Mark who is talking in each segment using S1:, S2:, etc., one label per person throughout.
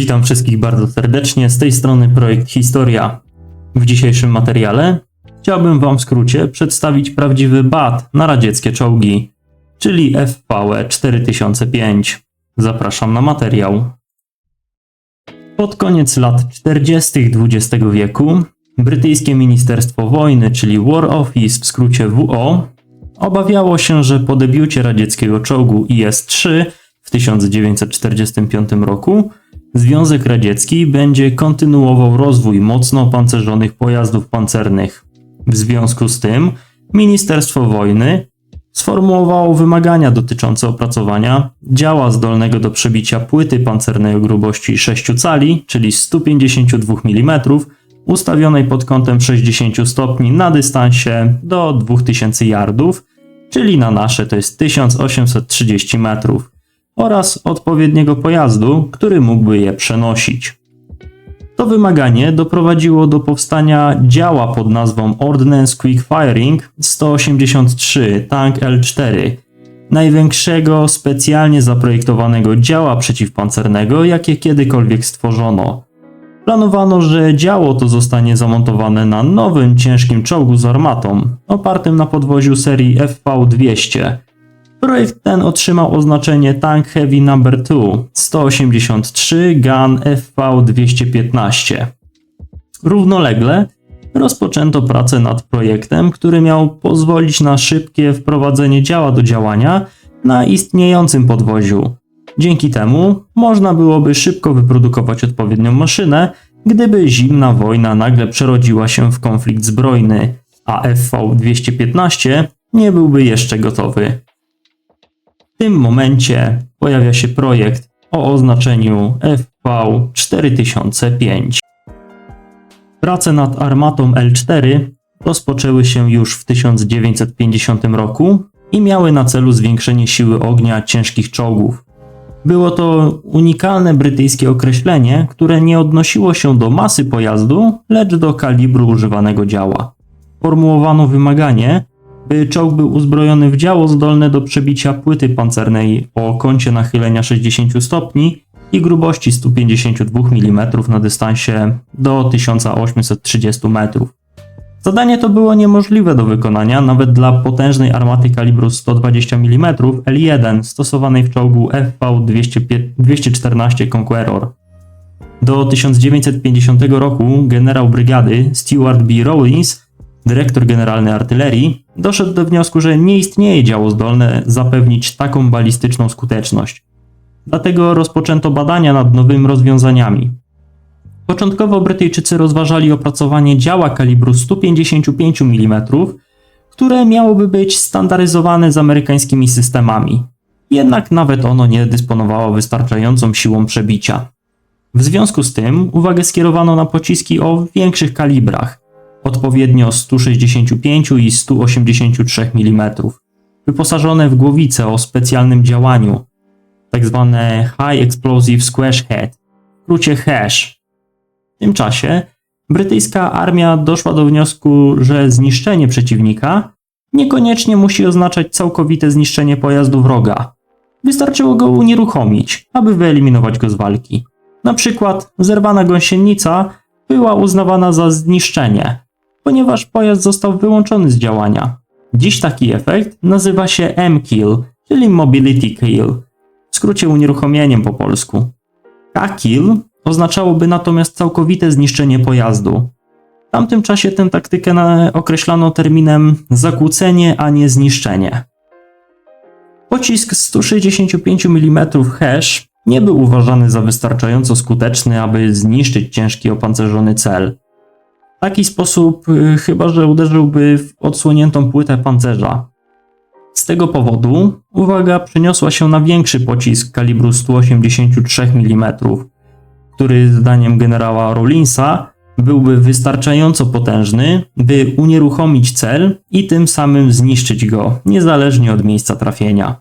S1: Witam wszystkich bardzo serdecznie, z tej strony projekt Historia. W dzisiejszym materiale chciałbym Wam w skrócie przedstawić prawdziwy bat na radzieckie czołgi, czyli FVE 4005. Zapraszam na materiał. Pod koniec lat 40. XX wieku brytyjskie Ministerstwo Wojny, czyli War Office w skrócie WO, obawiało się, że po debiucie radzieckiego czołgu IS-3 w 1945 roku Związek Radziecki będzie kontynuował rozwój mocno opancerzonych pojazdów pancernych. W związku z tym Ministerstwo Wojny sformułowało wymagania dotyczące opracowania działa zdolnego do przebicia płyty pancernej o grubości 6 cali, czyli 152 mm, ustawionej pod kątem 60 stopni na dystansie do 2000 yardów, czyli na nasze to jest 1830 metrów oraz odpowiedniego pojazdu, który mógłby je przenosić. To wymaganie doprowadziło do powstania działa pod nazwą Ordnance Quick Firing 183 Tank L4, największego specjalnie zaprojektowanego działa przeciwpancernego, jakie kiedykolwiek stworzono. Planowano, że działo to zostanie zamontowane na nowym ciężkim czołgu z armatą, opartym na podwoziu serii FV200, Projekt ten otrzymał oznaczenie Tank Heavy No. 2 183 Gun FV215. Równolegle rozpoczęto pracę nad projektem, który miał pozwolić na szybkie wprowadzenie działa do działania na istniejącym podwoziu. Dzięki temu można byłoby szybko wyprodukować odpowiednią maszynę, gdyby zimna wojna nagle przerodziła się w konflikt zbrojny, a FV215 nie byłby jeszcze gotowy tym momencie pojawia się projekt o oznaczeniu FV4005. Prace nad armatą L4 rozpoczęły się już w 1950 roku i miały na celu zwiększenie siły ognia ciężkich czołgów. Było to unikalne brytyjskie określenie, które nie odnosiło się do masy pojazdu, lecz do kalibru używanego działa. Formułowano wymaganie, czołg był uzbrojony w działo zdolne do przebicia płyty pancernej o kącie nachylenia 60 stopni i grubości 152 mm na dystansie do 1830 metrów. Zadanie to było niemożliwe do wykonania nawet dla potężnej armaty kalibru 120 mm L1 stosowanej w czołgu FV-214 Conqueror. Do 1950 roku generał brygady Stuart B. Rawlins dyrektor generalny artylerii, doszedł do wniosku, że nie istnieje działo zdolne zapewnić taką balistyczną skuteczność. Dlatego rozpoczęto badania nad nowymi rozwiązaniami. Początkowo Brytyjczycy rozważali opracowanie działa kalibru 155 mm, które miałoby być standaryzowane z amerykańskimi systemami. Jednak nawet ono nie dysponowało wystarczającą siłą przebicia. W związku z tym uwagę skierowano na pociski o większych kalibrach, odpowiednio 165 i 183 mm, wyposażone w głowice o specjalnym działaniu, tzw. tak High Explosive Squash Head, w skrócie HASH. W tym czasie brytyjska armia doszła do wniosku, że zniszczenie przeciwnika niekoniecznie musi oznaczać całkowite zniszczenie pojazdu wroga. Wystarczyło go unieruchomić, aby wyeliminować go z walki. Na przykład zerwana gąsienica była uznawana za zniszczenie, ponieważ pojazd został wyłączony z działania. Dziś taki efekt nazywa się M-Kill, czyli Mobility Kill, w skrócie unieruchomieniem po polsku. K-Kill oznaczałoby natomiast całkowite zniszczenie pojazdu. W tamtym czasie tę taktykę określano terminem zakłócenie, a nie zniszczenie. Pocisk 165 mm Hesh nie był uważany za wystarczająco skuteczny, aby zniszczyć ciężki opancerzony cel taki sposób, y, chyba że uderzyłby w odsłoniętą płytę pancerza. Z tego powodu uwaga przeniosła się na większy pocisk kalibru 183 mm, który zdaniem generała Rollinsa byłby wystarczająco potężny, by unieruchomić cel i tym samym zniszczyć go, niezależnie od miejsca trafienia.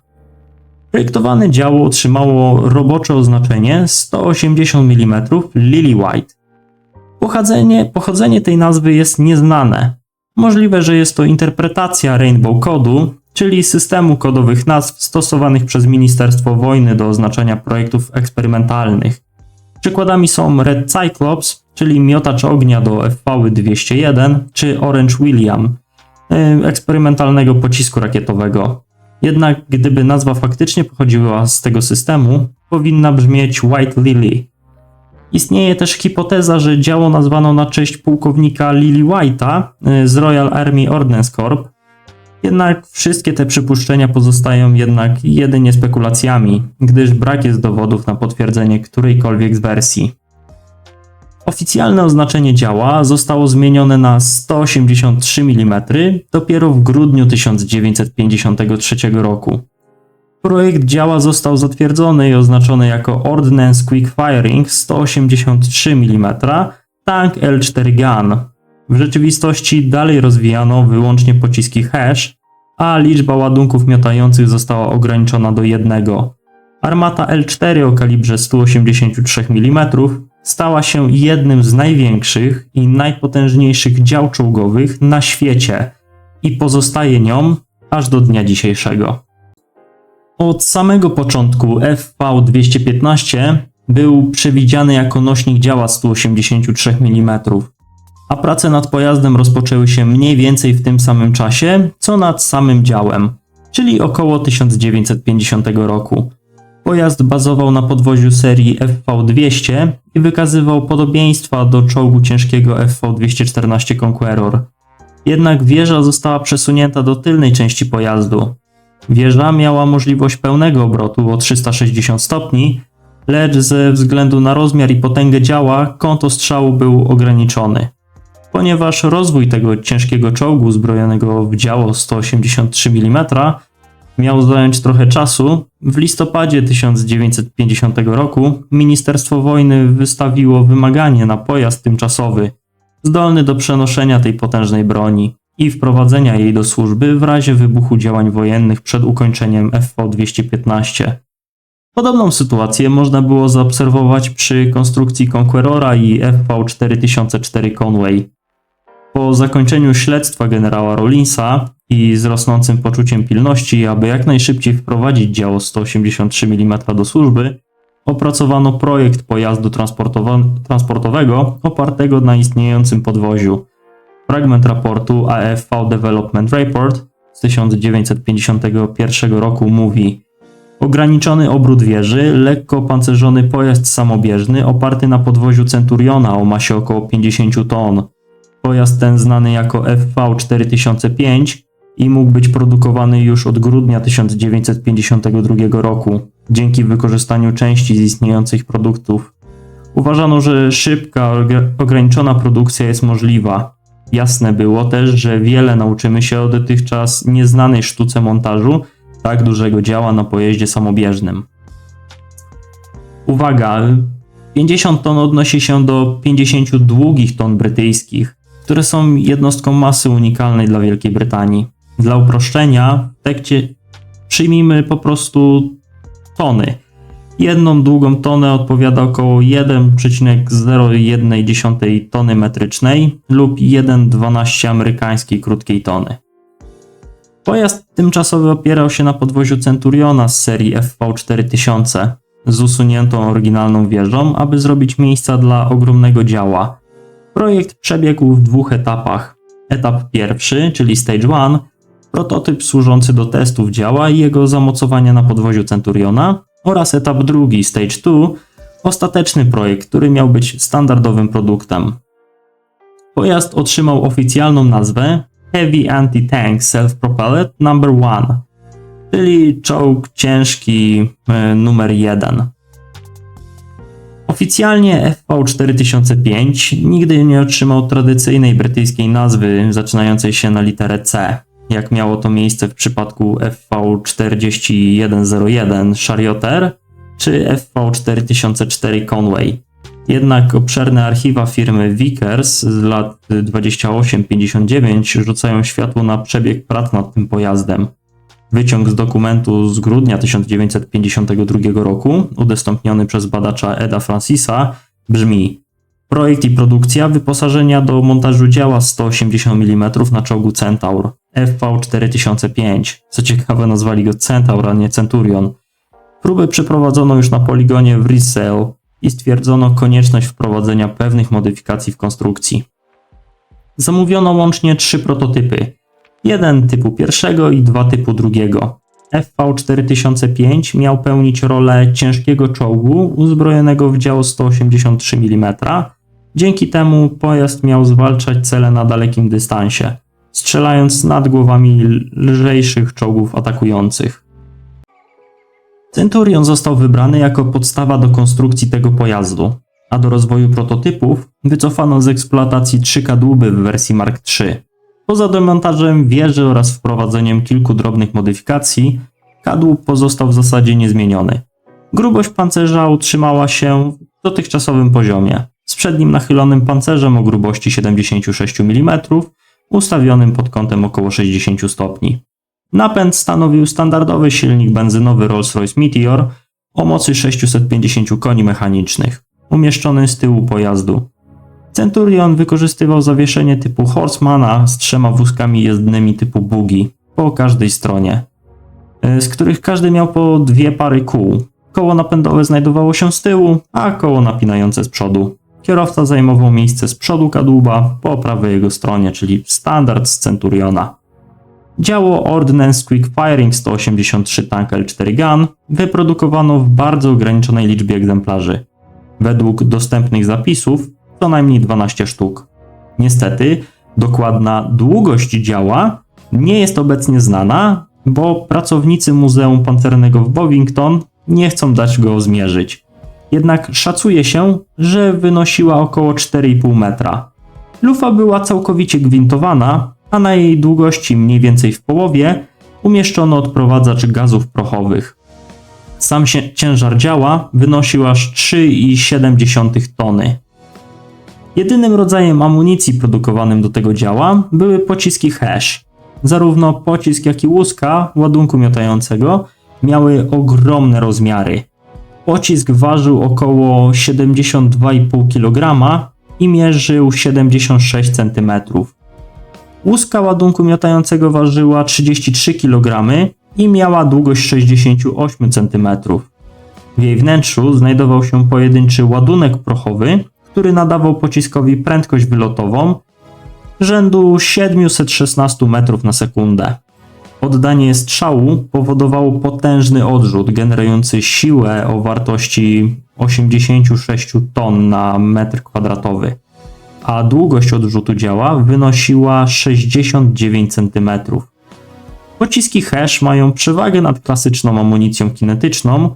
S1: Projektowane działo otrzymało robocze oznaczenie 180 mm Lily White. Pochodzenie, pochodzenie tej nazwy jest nieznane. Możliwe, że jest to interpretacja Rainbow Codu, czyli systemu kodowych nazw stosowanych przez Ministerstwo Wojny do oznaczania projektów eksperymentalnych. Przykładami są Red Cyclops, czyli miotacz ognia do FV-201, czy Orange William, yy, eksperymentalnego pocisku rakietowego. Jednak gdyby nazwa faktycznie pochodziła z tego systemu, powinna brzmieć White Lily. Istnieje też hipoteza, że działo nazwano na cześć pułkownika Lily White'a y, z Royal Army Ordnance Corps. Jednak wszystkie te przypuszczenia pozostają jednak jedynie spekulacjami, gdyż brak jest dowodów na potwierdzenie którejkolwiek z wersji. Oficjalne oznaczenie działa zostało zmienione na 183 mm dopiero w grudniu 1953 roku. Projekt działa został zatwierdzony i oznaczony jako Ordnance Quick Firing 183 mm Tank L4 Gun. W rzeczywistości dalej rozwijano wyłącznie pociski Hash, a liczba ładunków miotających została ograniczona do jednego. Armata L4 o kalibrze 183 mm stała się jednym z największych i najpotężniejszych dział czołgowych na świecie i pozostaje nią aż do dnia dzisiejszego. Od samego początku FV-215 był przewidziany jako nośnik działa 183 mm, a prace nad pojazdem rozpoczęły się mniej więcej w tym samym czasie, co nad samym działem, czyli około 1950 roku. Pojazd bazował na podwoziu serii FV-200 i wykazywał podobieństwa do czołgu ciężkiego FV-214 Conqueror. Jednak wieża została przesunięta do tylnej części pojazdu, Wieża miała możliwość pełnego obrotu o 360 stopni, lecz ze względu na rozmiar i potęgę działa kąt ostrzału był ograniczony. Ponieważ rozwój tego ciężkiego czołgu zbrojonego w działo 183 mm miał zająć trochę czasu, w listopadzie 1950 roku Ministerstwo Wojny wystawiło wymaganie na pojazd tymczasowy, zdolny do przenoszenia tej potężnej broni i wprowadzenia jej do służby w razie wybuchu działań wojennych przed ukończeniem FV-215. Podobną sytuację można było zaobserwować przy konstrukcji Conquerora i FV-4004 Conway. Po zakończeniu śledztwa generała Rollinsa i z rosnącym poczuciem pilności, aby jak najszybciej wprowadzić działo 183 mm do służby, opracowano projekt pojazdu transportowego opartego na istniejącym podwoziu – Fragment raportu AFV Development Report z 1951 roku mówi Ograniczony obrót wieży, lekko opancerzony pojazd samobieżny oparty na podwoziu Centuriona o masie około 50 ton. Pojazd ten znany jako FV4005 i mógł być produkowany już od grudnia 1952 roku dzięki wykorzystaniu części z istniejących produktów. Uważano, że szybka, ograniczona produkcja jest możliwa, Jasne było też, że wiele nauczymy się o dotychczas nieznanej sztuce montażu tak dużego działa na pojeździe samobieżnym. Uwaga, 50 ton odnosi się do 50 długich ton brytyjskich, które są jednostką masy unikalnej dla Wielkiej Brytanii. Dla uproszczenia w tekście przyjmijmy po prostu tony – Jedną długą tonę odpowiada około 1,01 tony metrycznej lub 1,12 amerykańskiej krótkiej tony. Pojazd tymczasowy opierał się na podwoziu Centuriona z serii FV4000 z usuniętą oryginalną wieżą, aby zrobić miejsca dla ogromnego działa. Projekt przebiegł w dwóch etapach. Etap pierwszy, czyli Stage 1, prototyp służący do testów działa i jego zamocowania na podwoziu Centuriona oraz etap drugi, Stage 2, ostateczny projekt, który miał być standardowym produktem. Pojazd otrzymał oficjalną nazwę Heavy Anti-Tank Self-Propelled No. 1, czyli czołg ciężki y, numer 1. Oficjalnie FV4005 nigdy nie otrzymał tradycyjnej brytyjskiej nazwy zaczynającej się na literę C jak miało to miejsce w przypadku FV4101 Charioteer czy FV4004 Conway. Jednak obszerne archiwa firmy Vickers z lat 28-59 rzucają światło na przebieg prac nad tym pojazdem. Wyciąg z dokumentu z grudnia 1952 roku, udostępniony przez badacza Eda Francisa, brzmi Projekt i produkcja wyposażenia do montażu działa 180 mm na czołgu Centaur FV4005. Co ciekawe, nazwali go Centaur, a nie Centurion. Próby przeprowadzono już na poligonie w i stwierdzono konieczność wprowadzenia pewnych modyfikacji w konstrukcji. Zamówiono łącznie trzy prototypy. Jeden typu pierwszego i dwa typu drugiego. FV4005 miał pełnić rolę ciężkiego czołgu uzbrojonego w dział 183 mm. Dzięki temu pojazd miał zwalczać cele na dalekim dystansie, strzelając nad głowami lżejszych czołgów atakujących. Centurion został wybrany jako podstawa do konstrukcji tego pojazdu, a do rozwoju prototypów wycofano z eksploatacji trzy kadłuby w wersji Mark III. Poza demontażem wieży oraz wprowadzeniem kilku drobnych modyfikacji, kadłub pozostał w zasadzie niezmieniony. Grubość pancerza utrzymała się w dotychczasowym poziomie, z przednim nachylonym pancerzem o grubości 76 mm, ustawionym pod kątem około 60 stopni. Napęd stanowił standardowy silnik benzynowy Rolls-Royce Meteor o mocy 650 koni mechanicznych, umieszczony z tyłu pojazdu. Centurion wykorzystywał zawieszenie typu Horsemana z trzema wózkami jezdnymi typu Buggy po każdej stronie, y, z których każdy miał po dwie pary kół. Koło napędowe znajdowało się z tyłu, a koło napinające z przodu. Kierowca zajmował miejsce z przodu kadłuba po prawej jego stronie, czyli standard z Centuriona. Działo Ordnance Quick Firing 183 Tank L4 Gun wyprodukowano w bardzo ograniczonej liczbie egzemplarzy. Według dostępnych zapisów co najmniej 12 sztuk. Niestety, dokładna długość działa nie jest obecnie znana, bo pracownicy Muzeum Pancernego w Bovington nie chcą dać go zmierzyć. Jednak szacuje się, że wynosiła około 4,5 metra. Lufa była całkowicie gwintowana, a na jej długości mniej więcej w połowie umieszczono odprowadzacz gazów prochowych. Sam się ciężar działa wynosił aż 3,7 tony. Jedynym rodzajem amunicji produkowanym do tego działa były pociski Hesh. Zarówno pocisk, jak i łuska ładunku miotającego miały ogromne rozmiary. Pocisk ważył około 72,5 kg i mierzył 76 cm. Łuska ładunku miotającego ważyła 33 kg i miała długość 68 cm. W jej wnętrzu znajdował się pojedynczy ładunek prochowy, który nadawał pociskowi prędkość wylotową rzędu 716 metrów na sekundę. Oddanie strzału powodowało potężny odrzut generujący siłę o wartości 86 ton na metr kwadratowy, a długość odrzutu działa wynosiła 69 cm. Pociski Hesh mają przewagę nad klasyczną amunicją kinetyczną,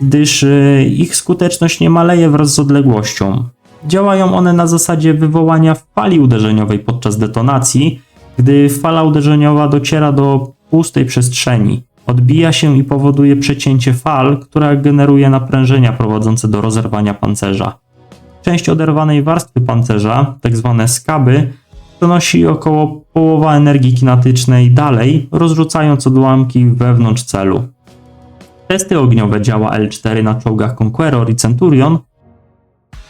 S1: gdyż e, ich skuteczność nie maleje wraz z odległością. Działają one na zasadzie wywołania fali uderzeniowej podczas detonacji, gdy fala uderzeniowa dociera do pustej przestrzeni. Odbija się i powoduje przecięcie fal, która generuje naprężenia prowadzące do rozerwania pancerza. Część oderwanej warstwy pancerza, tzw. Tak skaby, przenosi około połowa energii kinetycznej dalej, rozrzucając odłamki wewnątrz celu. Testy ogniowe działa L4 na czołgach Conqueror i Centurion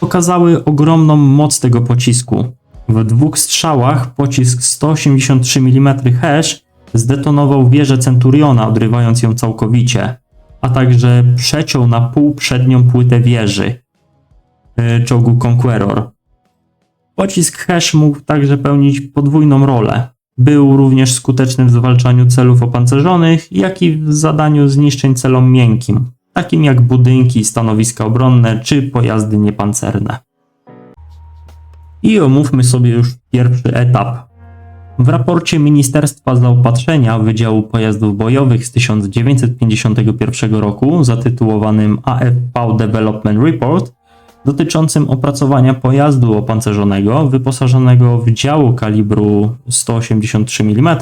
S1: pokazały ogromną moc tego pocisku. W dwóch strzałach pocisk 183 mm Hesh zdetonował wieżę Centuriona, odrywając ją całkowicie, a także przeciął na pół przednią płytę wieży yy, czołgu Conqueror. Pocisk Hesh mógł także pełnić podwójną rolę. Był również skuteczny w zwalczaniu celów opancerzonych, jak i w zadaniu zniszczeń celom miękkim takim jak budynki, stanowiska obronne czy pojazdy niepancerne. I omówmy sobie już pierwszy etap. W raporcie Ministerstwa Zaopatrzenia Wydziału Pojazdów Bojowych z 1951 roku, zatytułowanym AFV Development Report, dotyczącym opracowania pojazdu opancerzonego wyposażonego w działo kalibru 183 mm,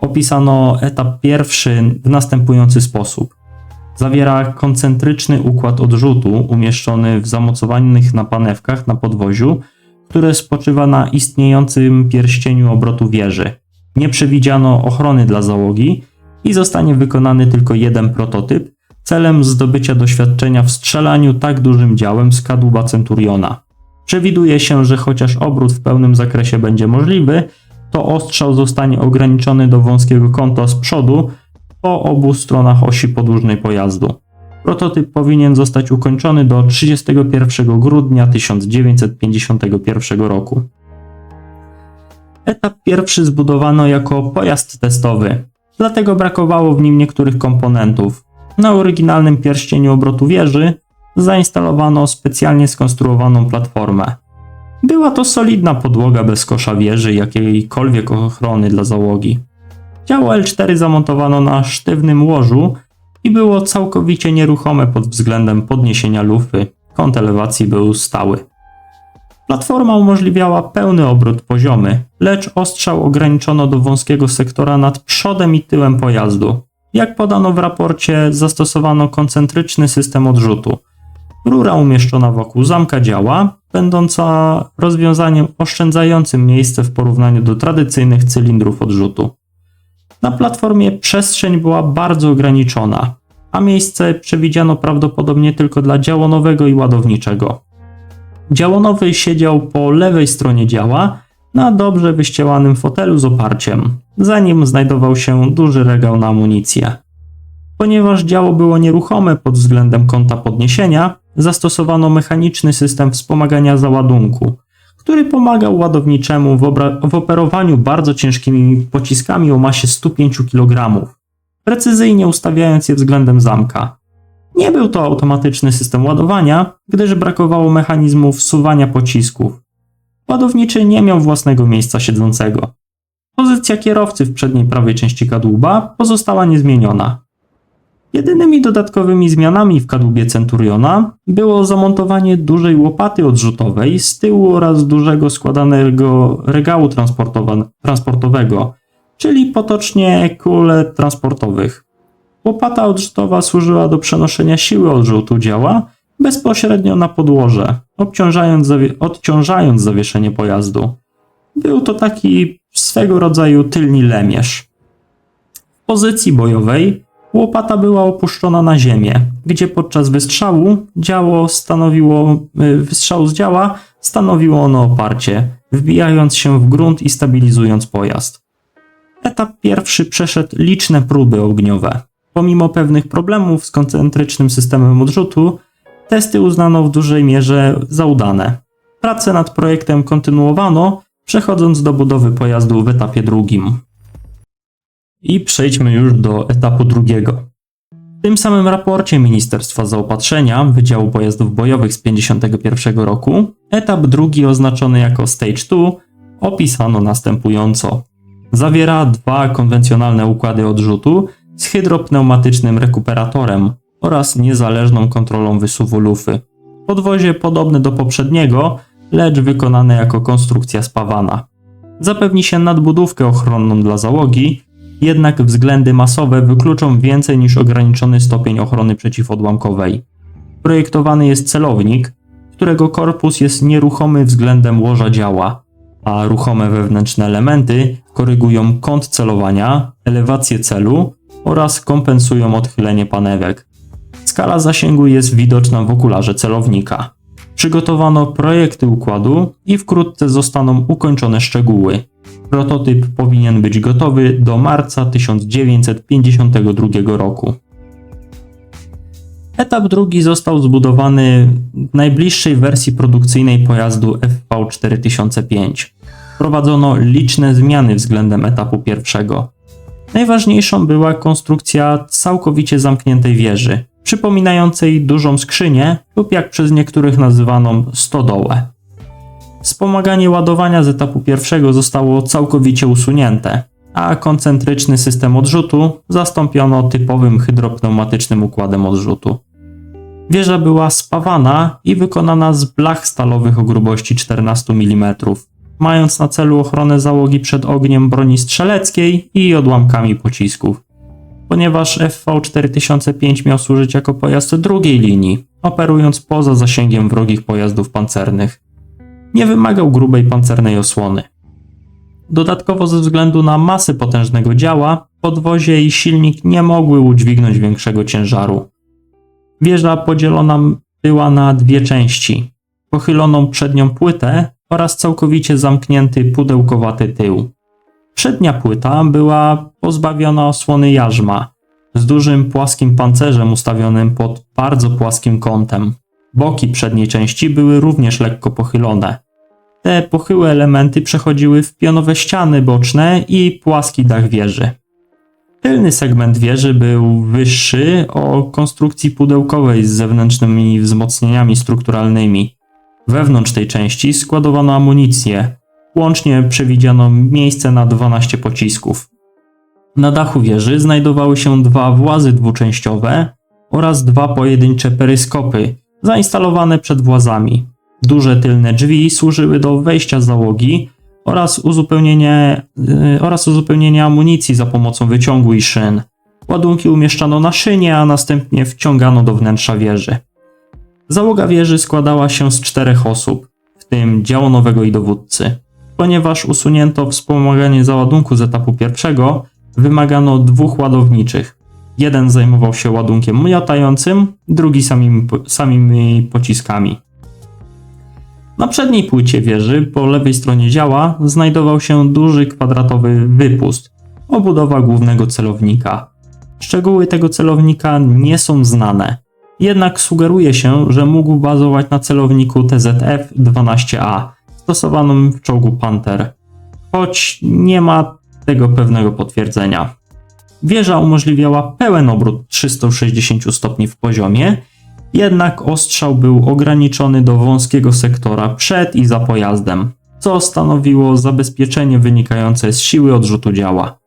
S1: opisano etap pierwszy w następujący sposób. Zawiera koncentryczny układ odrzutu umieszczony w zamocowanych na panewkach na podwoziu, które spoczywa na istniejącym pierścieniu obrotu wieży. Nie przewidziano ochrony dla załogi i zostanie wykonany tylko jeden prototyp celem zdobycia doświadczenia w strzelaniu tak dużym działem z kadłuba Centuriona. Przewiduje się, że chociaż obrót w pełnym zakresie będzie możliwy, to ostrzał zostanie ograniczony do wąskiego kąta z przodu po obu stronach osi podłużnej pojazdu. Prototyp powinien zostać ukończony do 31 grudnia 1951 roku. Etap pierwszy zbudowano jako pojazd testowy, dlatego brakowało w nim niektórych komponentów. Na oryginalnym pierścieniu obrotu wieży zainstalowano specjalnie skonstruowaną platformę. Była to solidna podłoga bez kosza wieży jakiejkolwiek ochrony dla załogi. Działo L4 zamontowano na sztywnym łożu i było całkowicie nieruchome pod względem podniesienia lufy. Kąt elewacji był stały. Platforma umożliwiała pełny obrót poziomy, lecz ostrzał ograniczono do wąskiego sektora nad przodem i tyłem pojazdu. Jak podano w raporcie, zastosowano koncentryczny system odrzutu. Rura umieszczona wokół zamka działa, będąca rozwiązaniem oszczędzającym miejsce w porównaniu do tradycyjnych cylindrów odrzutu. Na platformie przestrzeń była bardzo ograniczona, a miejsce przewidziano prawdopodobnie tylko dla działonowego i ładowniczego. Działonowy siedział po lewej stronie działa na dobrze wyścielanym fotelu z oparciem. Za nim znajdował się duży regał na amunicję. Ponieważ działo było nieruchome pod względem kąta podniesienia, zastosowano mechaniczny system wspomagania załadunku, który pomagał ładowniczemu w, w operowaniu bardzo ciężkimi pociskami o masie 105 kg, precyzyjnie ustawiając je względem zamka. Nie był to automatyczny system ładowania, gdyż brakowało mechanizmu wsuwania pocisków. Ładowniczy nie miał własnego miejsca siedzącego. Pozycja kierowcy w przedniej prawej części kadłuba pozostała niezmieniona. Jedynymi dodatkowymi zmianami w kadłubie Centuriona było zamontowanie dużej łopaty odrzutowej z tyłu oraz dużego składanego regału transportowego, czyli potocznie kule transportowych. Łopata odrzutowa służyła do przenoszenia siły odrzutu działa bezpośrednio na podłoże, obciążając odciążając zawieszenie pojazdu. Był to taki swego rodzaju tylni lemierz. W pozycji bojowej łopata była opuszczona na ziemię, gdzie podczas wystrzału działo stanowiło, y, wystrzału z działa stanowiło ono oparcie, wbijając się w grunt i stabilizując pojazd. Etap pierwszy przeszedł liczne próby ogniowe. Pomimo pewnych problemów z koncentrycznym systemem odrzutu, testy uznano w dużej mierze za udane. Prace nad projektem kontynuowano, przechodząc do budowy pojazdu w etapie drugim. I przejdźmy już do etapu drugiego. W tym samym raporcie Ministerstwa Zaopatrzenia Wydziału Pojazdów Bojowych z 1951 roku etap drugi oznaczony jako Stage 2 opisano następująco. Zawiera dwa konwencjonalne układy odrzutu z hydropneumatycznym rekuperatorem oraz niezależną kontrolą wysuwu lufy. Podwozie podobne do poprzedniego, lecz wykonane jako konstrukcja spawana. Zapewni się nadbudówkę ochronną dla załogi, jednak względy masowe wykluczą więcej niż ograniczony stopień ochrony przeciwodłamkowej. Projektowany jest celownik, którego korpus jest nieruchomy względem łoża działa, a ruchome wewnętrzne elementy korygują kąt celowania, elewację celu oraz kompensują odchylenie panewek. Skala zasięgu jest widoczna w okularze celownika. Przygotowano projekty układu i wkrótce zostaną ukończone szczegóły. Prototyp powinien być gotowy do marca 1952 roku. Etap drugi został zbudowany w najbliższej wersji produkcyjnej pojazdu FV4005. Wprowadzono liczne zmiany względem etapu pierwszego. Najważniejszą była konstrukcja całkowicie zamkniętej wieży, przypominającej dużą skrzynię lub jak przez niektórych nazywaną stodołę. Wspomaganie ładowania z etapu pierwszego zostało całkowicie usunięte, a koncentryczny system odrzutu zastąpiono typowym hydropneumatycznym układem odrzutu. Wieża była spawana i wykonana z blach stalowych o grubości 14 mm, mając na celu ochronę załogi przed ogniem broni strzeleckiej i odłamkami pocisków. Ponieważ FV4005 miał służyć jako pojazd drugiej linii, operując poza zasięgiem wrogich pojazdów pancernych, nie wymagał grubej pancernej osłony. Dodatkowo ze względu na masę potężnego działa, podwozie i silnik nie mogły udźwignąć większego ciężaru. Wieża podzielona była na dwie części: pochyloną przednią płytę oraz całkowicie zamknięty pudełkowaty tył. Przednia płyta była pozbawiona osłony jarzma. z dużym płaskim pancerzem ustawionym pod bardzo płaskim kątem. Boki przedniej części były również lekko pochylone. Te pochyłe elementy przechodziły w pionowe ściany boczne i płaski dach wieży. Tylny segment wieży był wyższy o konstrukcji pudełkowej z zewnętrznymi wzmocnieniami strukturalnymi. Wewnątrz tej części składowano amunicję. Łącznie przewidziano miejsce na 12 pocisków. Na dachu wieży znajdowały się dwa włazy dwuczęściowe oraz dwa pojedyncze peryskopy zainstalowane przed włazami. Duże tylne drzwi służyły do wejścia załogi oraz uzupełnienie, yy, oraz uzupełnienie amunicji za pomocą wyciągu i szyn. Ładunki umieszczano na szynie, a następnie wciągano do wnętrza wieży. Załoga wieży składała się z czterech osób, w tym działonowego i dowódcy. Ponieważ usunięto wspomaganie załadunku z etapu pierwszego, wymagano dwóch ładowniczych. Jeden zajmował się ładunkiem miotającym, drugi samymi, samymi pociskami. Na przedniej płycie wieży, po lewej stronie działa, znajdował się duży kwadratowy wypust, obudowa głównego celownika. Szczegóły tego celownika nie są znane, jednak sugeruje się, że mógł bazować na celowniku TZF-12A, stosowanym w czołgu Panther, choć nie ma tego pewnego potwierdzenia. Wieża umożliwiała pełen obrót 360 stopni w poziomie, jednak ostrzał był ograniczony do wąskiego sektora przed i za pojazdem, co stanowiło zabezpieczenie wynikające z siły odrzutu działa.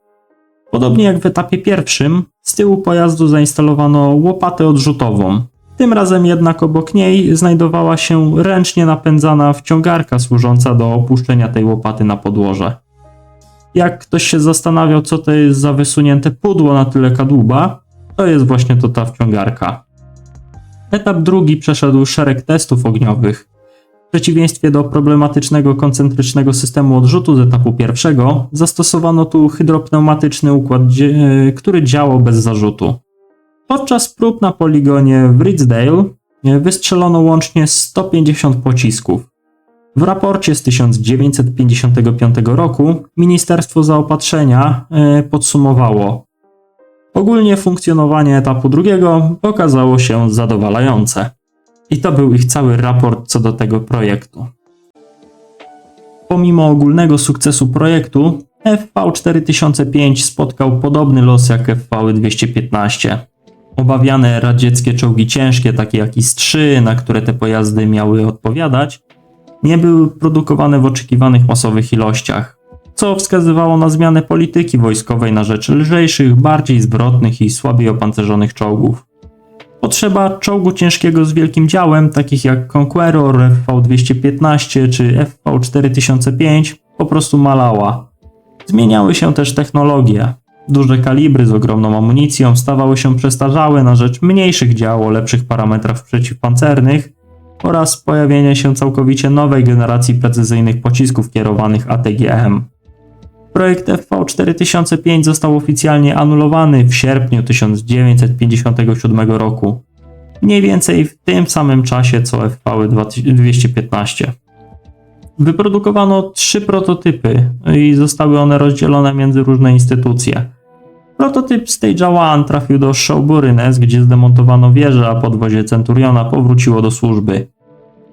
S1: Podobnie jak w etapie pierwszym, z tyłu pojazdu zainstalowano łopatę odrzutową. Tym razem jednak obok niej znajdowała się ręcznie napędzana wciągarka służąca do opuszczenia tej łopaty na podłoże. Jak ktoś się zastanawiał, co to jest za wysunięte pudło na tyle kadłuba, to jest właśnie to ta wciągarka. Etap drugi przeszedł szereg testów ogniowych. W przeciwieństwie do problematycznego koncentrycznego systemu odrzutu z etapu pierwszego, zastosowano tu hydropneumatyczny układ, który działał bez zarzutu. Podczas prób na poligonie w Ridgedale wystrzelono łącznie 150 pocisków. W raporcie z 1955 roku Ministerstwo Zaopatrzenia e, podsumowało: Ogólnie funkcjonowanie etapu drugiego okazało się zadowalające. I to był ich cały raport co do tego projektu. Pomimo ogólnego sukcesu projektu, FV4005 spotkał podobny los jak FV215. Obawiane radzieckie czołgi ciężkie, takie jak IS-3, na które te pojazdy miały odpowiadać, nie były produkowane w oczekiwanych masowych ilościach, co wskazywało na zmianę polityki wojskowej na rzecz lżejszych, bardziej zwrotnych i słabiej opancerzonych czołgów. Potrzeba czołgu ciężkiego z wielkim działem, takich jak Conqueror, FV215 czy FV4005, po prostu malała. Zmieniały się też technologie. Duże kalibry z ogromną amunicją stawały się przestarzałe na rzecz mniejszych dział o lepszych parametrach przeciwpancernych oraz pojawienie się całkowicie nowej generacji precyzyjnych pocisków kierowanych ATGM. Projekt FV4005 został oficjalnie anulowany w sierpniu 1957 roku. Mniej więcej w tym samym czasie co FV215. Wyprodukowano trzy prototypy i zostały one rozdzielone między różne instytucje. Prototyp Stage 1 trafił do Shawburynes, gdzie zdemontowano wieżę, a podwozie Centuriona powróciło do służby.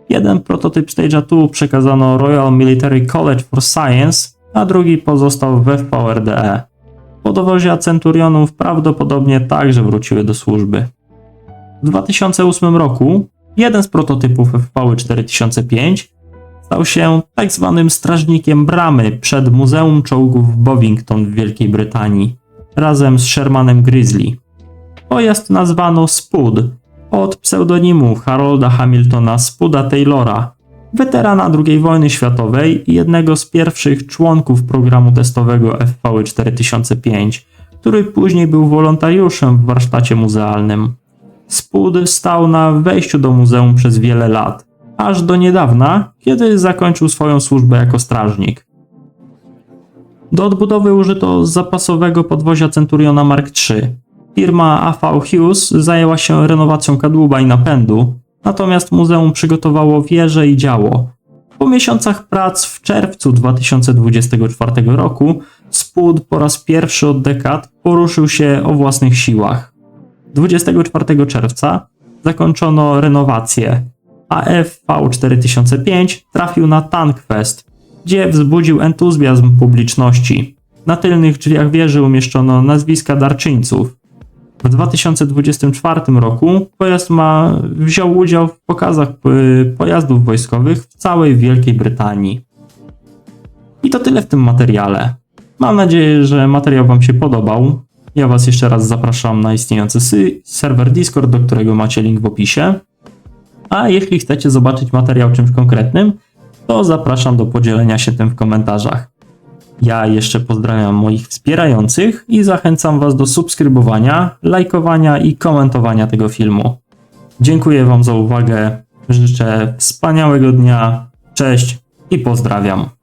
S1: Jeden prototyp Stage 2 przekazano Royal Military College for Science, a drugi pozostał we VRDE. Podwozia Centurionów prawdopodobnie także wróciły do służby. W 2008 roku jeden z prototypów FV4005 stał się tak zwanym strażnikiem bramy przed Muzeum Czołgów w Bovington w Wielkiej Brytanii razem z Shermanem Grizzly. Pojazd nazwano Spud od pseudonimu Harolda Hamiltona Spuda Taylora, weterana II wojny światowej i jednego z pierwszych członków programu testowego FV 4005, który później był wolontariuszem w warsztacie muzealnym. Spud stał na wejściu do muzeum przez wiele lat, aż do niedawna, kiedy zakończył swoją służbę jako strażnik. Do odbudowy użyto zapasowego podwozia Centuriona Mark III. Firma AV Hughes zajęła się renowacją kadłuba i napędu, natomiast muzeum przygotowało wieże i działo. Po miesiącach prac w czerwcu 2024 roku spód po raz pierwszy od dekad poruszył się o własnych siłach. 24 czerwca zakończono renowację, a FV4005 trafił na Tankfest, gdzie wzbudził entuzjazm publiczności. Na tylnych drzwiach wieży umieszczono nazwiska darczyńców. W 2024 roku pojazd ma wziął udział w pokazach y, pojazdów wojskowych w całej Wielkiej Brytanii. I to tyle w tym materiale. Mam nadzieję, że materiał Wam się podobał. Ja Was jeszcze raz zapraszam na istniejący serwer Discord, do którego macie link w opisie. A jeśli chcecie zobaczyć materiał czymś konkretnym, to zapraszam do podzielenia się tym w komentarzach. Ja jeszcze pozdrawiam moich wspierających i zachęcam Was do subskrybowania, lajkowania i komentowania tego filmu. Dziękuję Wam za uwagę, życzę wspaniałego dnia, cześć i pozdrawiam.